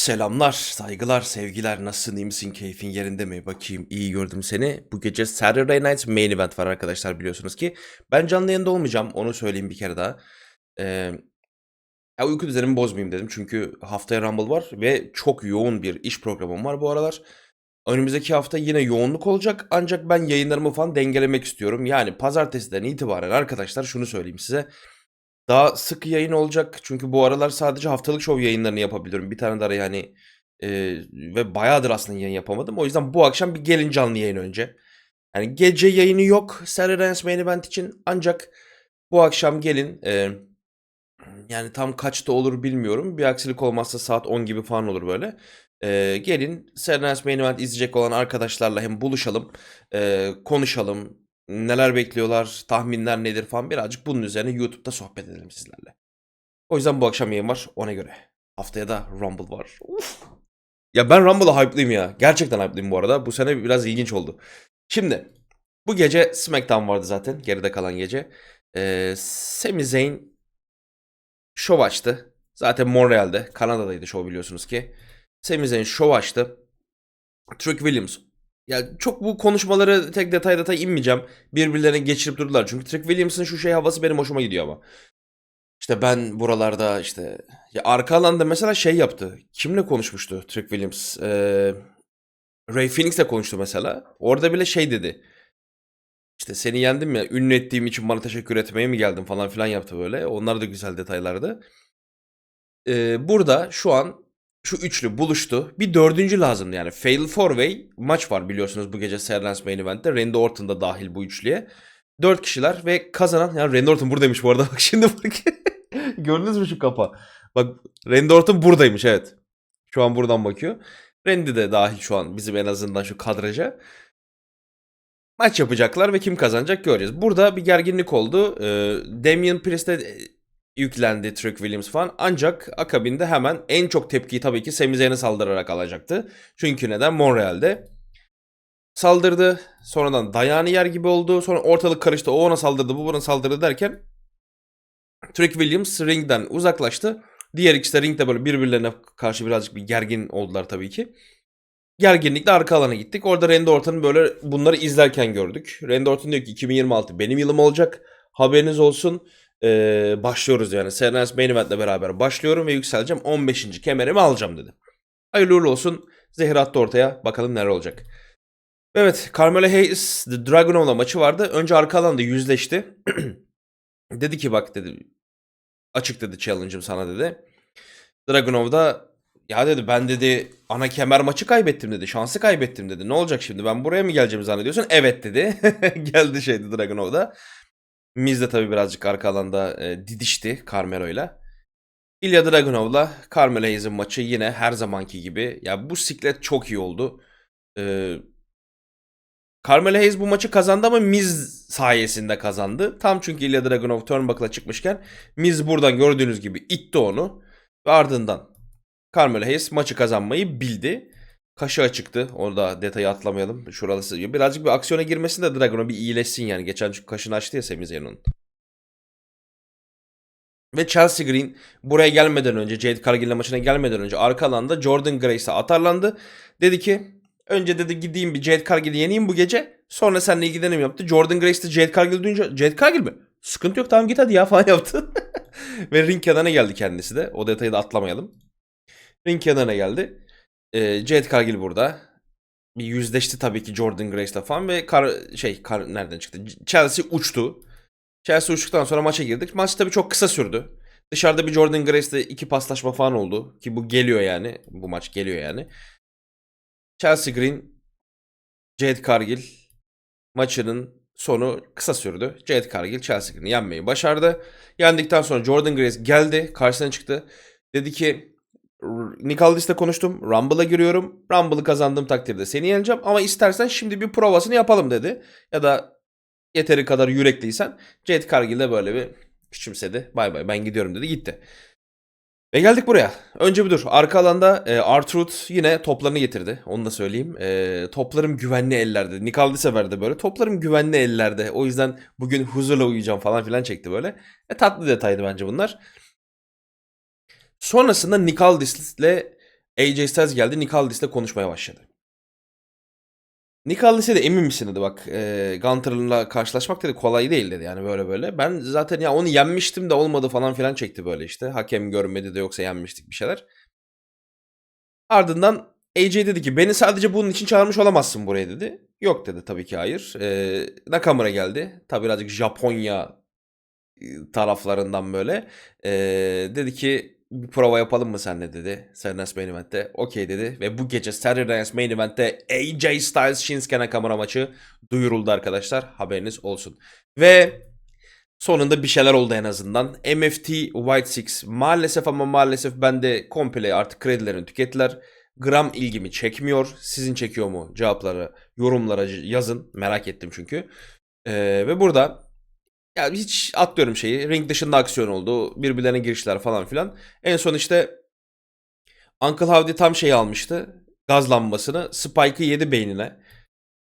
Selamlar, saygılar, sevgiler. Nasılsın, iyi misin, keyfin yerinde mi? Bakayım, iyi gördüm seni. Bu gece Saturday Night Main Event var arkadaşlar biliyorsunuz ki. Ben canlı yayında olmayacağım, onu söyleyeyim bir kere daha. Ee, ya uyku düzenimi bozmayayım dedim çünkü haftaya Rumble var ve çok yoğun bir iş programım var bu aralar. Önümüzdeki hafta yine yoğunluk olacak ancak ben yayınlarımı falan dengelemek istiyorum. Yani pazartesiden itibaren arkadaşlar şunu söyleyeyim size. Daha sık yayın olacak çünkü bu aralar sadece haftalık şov yayınlarını yapabiliyorum. Bir tane de araya hani e, ve bayağıdır aslında yayın yapamadım. O yüzden bu akşam bir gelin canlı yayın önce. Yani gece yayını yok Saturday Night Main Event için ancak bu akşam gelin. e, yani tam kaçta olur bilmiyorum. Bir aksilik olmazsa saat 10 gibi falan olur böyle. E, gelin Saturday Night Main Event izleyecek olan arkadaşlarla hem buluşalım, e, konuşalım, neler bekliyorlar, tahminler nedir falan birazcık bunun üzerine YouTube'da sohbet edelim sizlerle. O yüzden bu akşam yayın var ona göre. Haftaya da Rumble var. Uf. Ya ben Rumble'a hype'lıyım ya. Gerçekten hype'lıyım bu arada. Bu sene biraz ilginç oldu. Şimdi bu gece SmackDown vardı zaten. Geride kalan gece. Ee, Sami Zayn şov açtı. Zaten Montreal'de. Kanada'daydı şov biliyorsunuz ki. Sami Zayn şov açtı. Trick Williams ya çok bu konuşmaları tek detay detay inmeyeceğim. Birbirlerine geçirip durdular. Çünkü Trick Williams'ın şu şey havası benim hoşuma gidiyor ama. İşte ben buralarda işte ya arka alanda mesela şey yaptı. Kimle konuşmuştu Trick Williams? Ee, Ray Phoenix'le konuştu mesela. Orada bile şey dedi. İşte seni yendim ya ünlü ettiğim için bana teşekkür etmeye mi geldin falan filan yaptı böyle. Onlar da güzel detaylardı. Ee, burada şu an şu üçlü buluştu. Bir dördüncü lazımdı yani. Fail Four Way maç var biliyorsunuz bu gece Serlens Main Event'te. Randy Orton da dahil bu üçlüye. Dört kişiler ve kazanan yani Randy Orton buradaymış bu arada bak şimdi bak. Gördünüz mü şu kafa? Bak Randy Orton buradaymış evet. Şu an buradan bakıyor. Randy de dahil şu an bizim en azından şu kadraja. Maç yapacaklar ve kim kazanacak göreceğiz. Burada bir gerginlik oldu. Ee, Damian Priest'e yüklendi Trick Williams falan. Ancak akabinde hemen en çok tepkiyi tabii ki Sami Zayn'e saldırarak alacaktı. Çünkü neden? Montreal'de saldırdı. Sonradan dayağını yer gibi oldu. Sonra ortalık karıştı. O ona saldırdı, bu buna saldırdı derken Trick Williams ringden uzaklaştı. Diğer ikisi de ringde böyle birbirlerine karşı birazcık bir gergin oldular tabii ki. Gerginlikle arka alana gittik. Orada Randy Orton'u böyle bunları izlerken gördük. Randy Orton diyor ki 2026 benim yılım olacak. Haberiniz olsun. Ee, başlıyoruz yani. Serenaz Main Event'le beraber başlıyorum ve yükseleceğim. 15. kemerimi alacağım dedi. Hayırlı uğurlu olsun. Zehir attı ortaya. Bakalım neler olacak. Evet. Carmelo Hayes The Dragunov'la maçı vardı. Önce arka alanda yüzleşti. dedi ki bak dedi. Açık dedi challenge'ım sana dedi. Dragunov da ya dedi ben dedi ana kemer maçı kaybettim dedi. Şansı kaybettim dedi. Ne olacak şimdi ben buraya mı geleceğimi zannediyorsun? Evet dedi. Geldi şeydi Dragunov da. Miz de tabii birazcık arka alanda e, didişti Carmelo'yla. İlya Dragunov'la Carmelo Hayes'in maçı yine her zamanki gibi. Ya bu siklet çok iyi oldu. Ee, Carmelo Hayes bu maçı kazandı ama Miz sayesinde kazandı. Tam çünkü İlya Dragunov turnbuckle'a çıkmışken Miz buradan gördüğünüz gibi itti onu. Ve ardından Carmelo Hayes maçı kazanmayı bildi. Kaşı açıktı. Orada detayı atlamayalım. Şurası birazcık bir aksiyona girmesin de Dragunov bir iyileşsin yani. Geçen çünkü kaşını açtı ya Sami Zayn'ın. Ve Chelsea Green buraya gelmeden önce, Jade Cargill'le maçına gelmeden önce arka alanda Jordan Grace'e atarlandı. Dedi ki önce dedi gideyim bir Jade Cargill'i yeneyim bu gece. Sonra seninle ilgilenim yaptı. Jordan Grace de Jade Cargill duyunca Jade Cargill mi? Sıkıntı yok tamam git hadi ya falan yaptı. Ve ring kenarına geldi kendisi de. O detayı da atlamayalım. Ring kenarına geldi. Ee, Jade Cargill burada. Bir yüzleşti tabii ki Jordan Grace'la falan ve kar, şey kar, nereden çıktı? Chelsea uçtu. Chelsea uçtuktan sonra maça girdik. Maç tabii çok kısa sürdü. Dışarıda bir Jordan Grace'le iki paslaşma falan oldu. Ki bu geliyor yani. Bu maç geliyor yani. Chelsea Green, Jade Cargill maçının sonu kısa sürdü. Jade Cargill Chelsea Green'i yenmeyi başardı. Yendikten sonra Jordan Grace geldi. Karşısına çıktı. Dedi ki Nick Aldis'le konuştum. Rumble'a giriyorum. Rumble'ı kazandığım takdirde seni yeneceğim. Ama istersen şimdi bir provasını yapalım dedi. Ya da yeteri kadar yürekliysen. Jade Cargill de böyle bir küçümsedi. Bay bay ben gidiyorum dedi gitti. Ve geldik buraya. Önce bir dur. Arka alanda e, Artruth yine toplarını getirdi. Onu da söyleyeyim. E, toplarım güvenli ellerde. Nick Aldis'e verdi böyle. Toplarım güvenli ellerde. O yüzden bugün huzurla uyuyacağım falan filan çekti böyle. E, tatlı detaydı bence bunlar. Sonrasında Nick Aldis'le AJ Styles geldi. Nick Aldis ile konuşmaya başladı. Nick Aldis'e de emin misin dedi bak. E, Gunter'la karşılaşmak dedi kolay değil dedi yani böyle böyle. Ben zaten ya onu yenmiştim de olmadı falan filan çekti böyle işte. Hakem görmedi de yoksa yenmiştik bir şeyler. Ardından AJ dedi ki beni sadece bunun için çağırmış olamazsın buraya dedi. Yok dedi tabii ki hayır. Ee, Nakamura geldi. Tabii birazcık Japonya e, taraflarından böyle. Ee, dedi ki bir prova yapalım mı senle dedi. Saturday Main Event'te. Okey dedi. Ve bu gece Saturday Night Main Event'te AJ Styles Shinsuke Nakamura maçı duyuruldu arkadaşlar. Haberiniz olsun. Ve sonunda bir şeyler oldu en azından. MFT White Six maalesef ama maalesef bende komple artık kredilerini tükettiler. Gram ilgimi çekmiyor. Sizin çekiyor mu? Cevapları yorumlara yazın. Merak ettim çünkü. Ee, ve burada ya hiç atlıyorum şeyi. Ring dışında aksiyon oldu. Birbirlerine girişler falan filan. En son işte Uncle Howdy tam şey almıştı. Gaz lambasını. Spike'ı yedi beynine.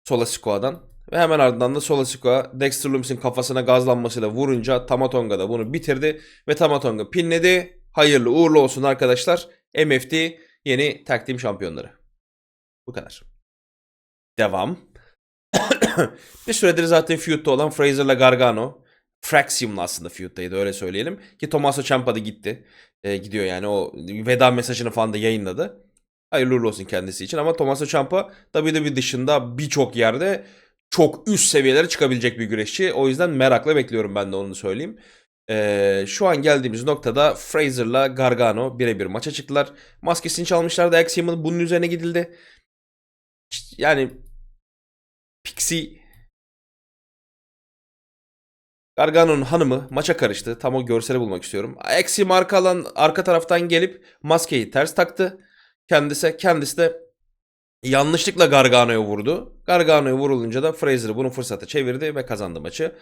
Sola Sikoa'dan. Ve hemen ardından da Sola Sikoa Dexter Lumis'in kafasına gaz lambasıyla vurunca Tamatonga da bunu bitirdi. Ve Tamatonga pinledi. Hayırlı uğurlu olsun arkadaşlar. MFT yeni tag team şampiyonları. Bu kadar. Devam. bir süredir zaten feud'da olan Fraser'la Gargano. Fraxium'la aslında feud'daydı öyle söyleyelim. Ki Tommaso Ciampa da gitti. Ee, gidiyor yani o veda mesajını falan da yayınladı. Hayırlı uğurlu olsun kendisi için ama Tommaso Ciampa WWE dışında birçok yerde çok üst seviyelere çıkabilecek bir güreşçi. O yüzden merakla bekliyorum ben de onu söyleyeyim. Ee, şu an geldiğimiz noktada Fraser'la Gargano birebir maça çıktılar. Maskesini çalmışlardı. Axion'un bunun üzerine gidildi. Yani Pixie Gargano'nun hanımı maça karıştı. Tam o görseli bulmak istiyorum. Axiom arka alan arka taraftan gelip maskeyi ters taktı. Kendisi kendisi de yanlışlıkla Gargano'ya vurdu. Gargano'ya vurulunca da Fraser bunu fırsata çevirdi ve kazandı maçı.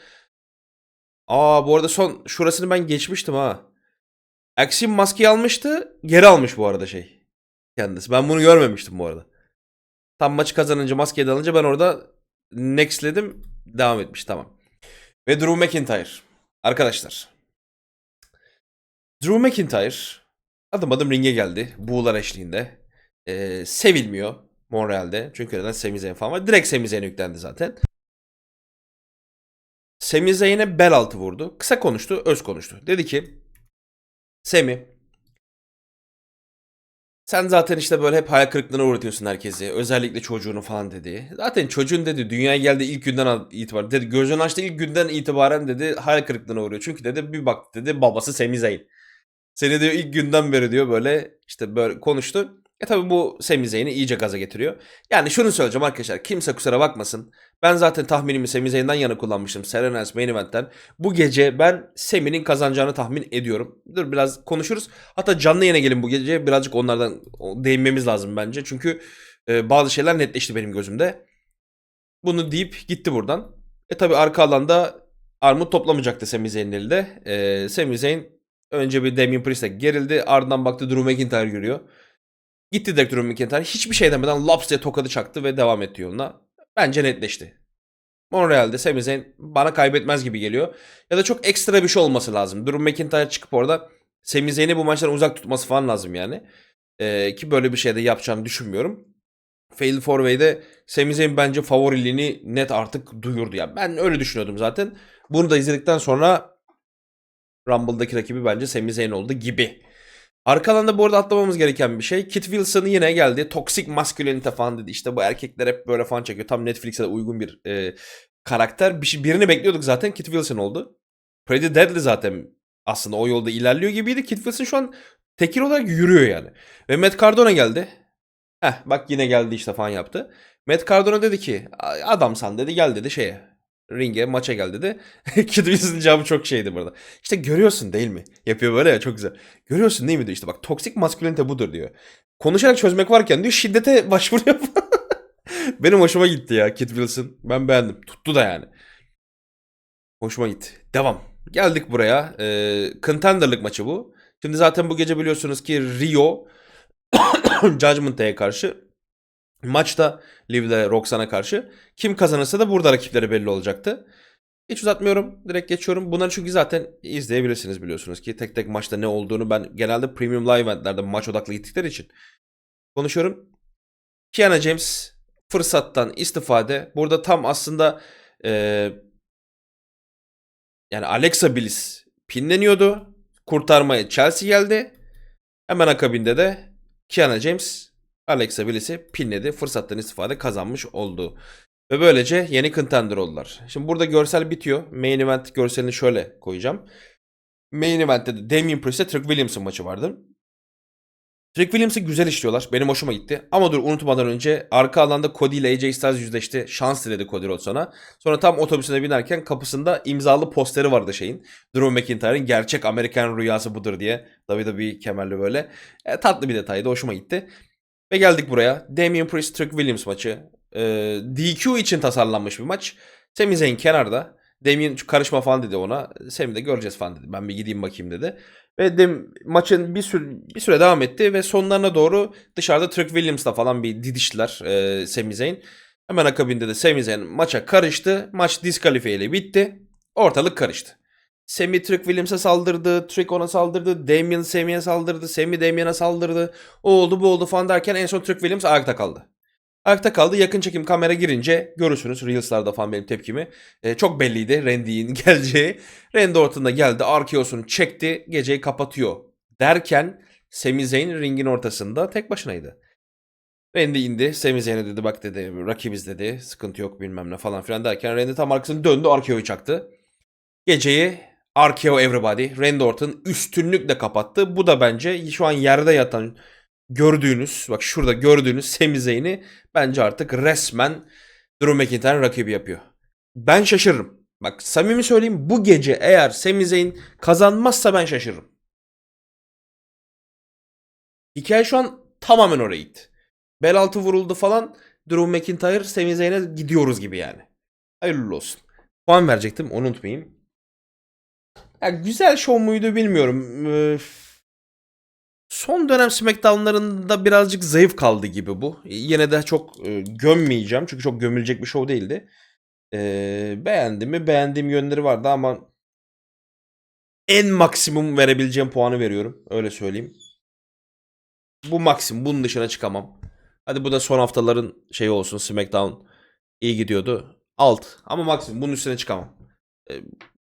Aa bu arada son şurasını ben geçmiştim ha. Axiom maskeyi almıştı. Geri almış bu arada şey. Kendisi. Ben bunu görmemiştim bu arada. Tam maçı kazanınca maskeyi de alınca ben orada nextledim. Devam etmiş tamam. Ve Drew McIntyre. Arkadaşlar. Drew McIntyre adım adım ringe geldi. Buğular eşliğinde. Ee, sevilmiyor Montreal'de. Çünkü neden Sami Zayn falan var. Direkt Sami Zayn yüklendi zaten. Sami Zayn'e bel altı vurdu. Kısa konuştu, öz konuştu. Dedi ki Sami sen zaten işte böyle hep hayal kırıklığına uğratıyorsun herkesi. Özellikle çocuğunu falan dedi. Zaten çocuğun dedi dünyaya geldiği ilk günden itibaren dedi gözünü açtığı ilk günden itibaren dedi hayal kırıklığına uğruyor. Çünkü dedi bir bak dedi babası Sami Zayn. Seni diyor ilk günden beri diyor böyle işte böyle konuştu. E tabi bu Sami Zayn'i iyice gaza getiriyor. Yani şunu söyleyeceğim arkadaşlar. Kimse kusura bakmasın. Ben zaten tahminimi Sami Zayn'den yana kullanmıştım. Serenaz Main Event'ten. Bu gece ben Sami'nin kazanacağını tahmin ediyorum. Dur biraz konuşuruz. Hatta canlı yayına gelin bu gece. Birazcık onlardan değinmemiz lazım bence. Çünkü e, bazı şeyler netleşti benim gözümde. Bunu deyip gitti buradan. E tabi arka alanda armut toplamayacaktı Sami Zayn'in elinde. E, Sami Zayn önce bir Damien Priest'e gerildi. Ardından baktı Drew McIntyre yürüyor. Gitti direkt Drew McIntyre. Hiçbir şey demeden laps diye tokadı çaktı ve devam etti yoluna. Bence netleşti. Montreal'de Sami Zayn bana kaybetmez gibi geliyor. Ya da çok ekstra bir şey olması lazım. Drew McIntyre çıkıp orada Sami Zayn'i bu maçtan uzak tutması falan lazım yani. Ee, ki böyle bir şey de yapacağını düşünmüyorum. Fail 4Way'de Sami Zayn bence favoriliğini net artık duyurdu. Yani ben öyle düşünüyordum zaten. Bunu da izledikten sonra Rumble'daki rakibi bence Sami Zayn oldu gibi. Arka alanda bu arada atlamamız gereken bir şey. Kit Wilson yine geldi. Toksik maskülenite falan dedi. İşte bu erkekler hep böyle falan çekiyor. Tam Netflix'e de uygun bir e, karakter. Bir şey, birini bekliyorduk zaten. Kit Wilson oldu. Pretty Deadly zaten aslında o yolda ilerliyor gibiydi. Kit Wilson şu an tekil olarak yürüyor yani. Ve Matt Cardona geldi. Heh bak yine geldi işte falan yaptı. Matt Cardona dedi ki adamsan dedi gel dedi şeye ringe maça gel dedi. Kid Wilson'ın cevabı çok şeydi burada. İşte görüyorsun değil mi? Yapıyor böyle ya çok güzel. Görüyorsun değil mi diyor işte bak toksik maskülenite budur diyor. Konuşarak çözmek varken diyor şiddete başvuruyor. Benim hoşuma gitti ya Kid Wilson. Ben beğendim. Tuttu da yani. Hoşuma gitti. Devam. Geldik buraya. Ee, contender'lık maçı bu. Şimdi zaten bu gece biliyorsunuz ki Rio Judgment Day'e karşı Maçta Liv ile Roxan'a karşı. Kim kazanırsa da burada rakipleri belli olacaktı. Hiç uzatmıyorum. Direkt geçiyorum. Bunları çünkü zaten izleyebilirsiniz biliyorsunuz ki. Tek tek maçta ne olduğunu ben genelde premium live eventlerde maç odaklı gittikleri için konuşuyorum. Kiana James fırsattan istifade. Burada tam aslında eee, yani Alexa Bliss pinleniyordu. Kurtarmaya Chelsea geldi. Hemen akabinde de Kiana James Alexa Bliss'i pinledi. Fırsattan istifade kazanmış oldu. Ve böylece yeni contender oldular. Şimdi burada görsel bitiyor. Main event görselini şöyle koyacağım. Main event'te de Damian Priest'e Trick Williams'ın maçı vardı. Trick Williams'ı güzel işliyorlar. Benim hoşuma gitti. Ama dur unutmadan önce arka alanda Cody ile AJ Styles yüzleşti. Şans diledi Cody Rhodes ona. Sonra tam otobüsüne binerken kapısında imzalı posteri vardı şeyin. Drew McIntyre'ın gerçek Amerikan rüyası budur diye. WWE kemerli böyle. E, tatlı bir detaydı. Hoşuma gitti. Ve geldik buraya. Damian Priest Trick Williams maçı. E, DQ için tasarlanmış bir maç. Sami Zayn kenarda. Damian karışma falan dedi ona. Sami de göreceğiz falan dedi. Ben bir gideyim bakayım dedi. Ve dem maçın bir süre, bir süre devam etti ve sonlarına doğru dışarıda Trick Williams'la falan bir didiştiler e, Sami Zayn. Hemen akabinde de Sami Zayn maça karıştı. Maç diskalifiye ile bitti. Ortalık karıştı. Sami Trick Williams'a saldırdı. Trick ona saldırdı. Damian Sami'ye saldırdı. Sami Damian'a saldırdı. O oldu bu oldu falan derken en son Trick Williams ayakta kaldı. Ayakta kaldı. Yakın çekim kamera girince görürsünüz Reels'larda falan benim tepkimi. E, çok belliydi Randy'in geleceği. Randy Orton'da geldi. RKO'sunu çekti. Geceyi kapatıyor. Derken Sami Zayn ringin ortasında tek başınaydı. Randy indi. Sami Zayn'e dedi bak dedi rakibiz dedi. Sıkıntı yok bilmem ne falan filan derken Randy tam arkasını döndü RKO'yu çaktı. Geceyi RKO Everybody Randy Orton üstünlükle kapattı. Bu da bence şu an yerde yatan gördüğünüz bak şurada gördüğünüz Sami Zayn'i bence artık resmen Drew McIntyre rakibi yapıyor. Ben şaşırırım. Bak samimi söyleyeyim bu gece eğer Sami Zayn kazanmazsa ben şaşırırım. Hikaye şu an tamamen oraya gitti. Bel altı vuruldu falan. Drew McIntyre Sami Zayn'e gidiyoruz gibi yani. Hayırlı olsun. Puan verecektim onu unutmayayım. Ya güzel show muydu bilmiyorum. Son dönem SmackDown'larında birazcık zayıf kaldı gibi bu. Yine de çok e, gömmeyeceğim çünkü çok gömülecek bir show değildi. Ee, beğendim mi? Beğendiğim yönleri vardı ama en maksimum verebileceğim puanı veriyorum. Öyle söyleyeyim. Bu maksimum. Bunun dışına çıkamam. Hadi bu da son haftaların şeyi olsun. SmackDown iyi gidiyordu. Alt. Ama maksimum. Bunun üstüne çıkamam. Ee,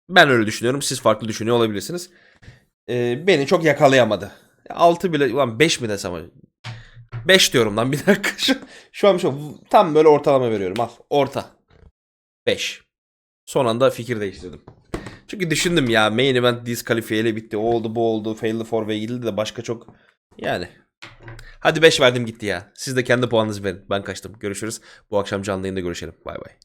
ben öyle düşünüyorum. Siz farklı düşünüyor olabilirsiniz. Ee, beni çok yakalayamadı. 6 bile. Ulan 5 mi desem? 5 diyorum lan bir dakika. Şu, şu an şu tam böyle ortalama veriyorum. Al. Orta. 5. Son anda fikir değiştirdim. Çünkü düşündüm ya main event diskalifiye ile bitti. O oldu bu oldu. Failed for way gidildi de başka çok yani. Hadi 5 verdim gitti ya. Siz de kendi puanınızı verin. Ben kaçtım. Görüşürüz. Bu akşam canlı yayında görüşelim. Bay bay.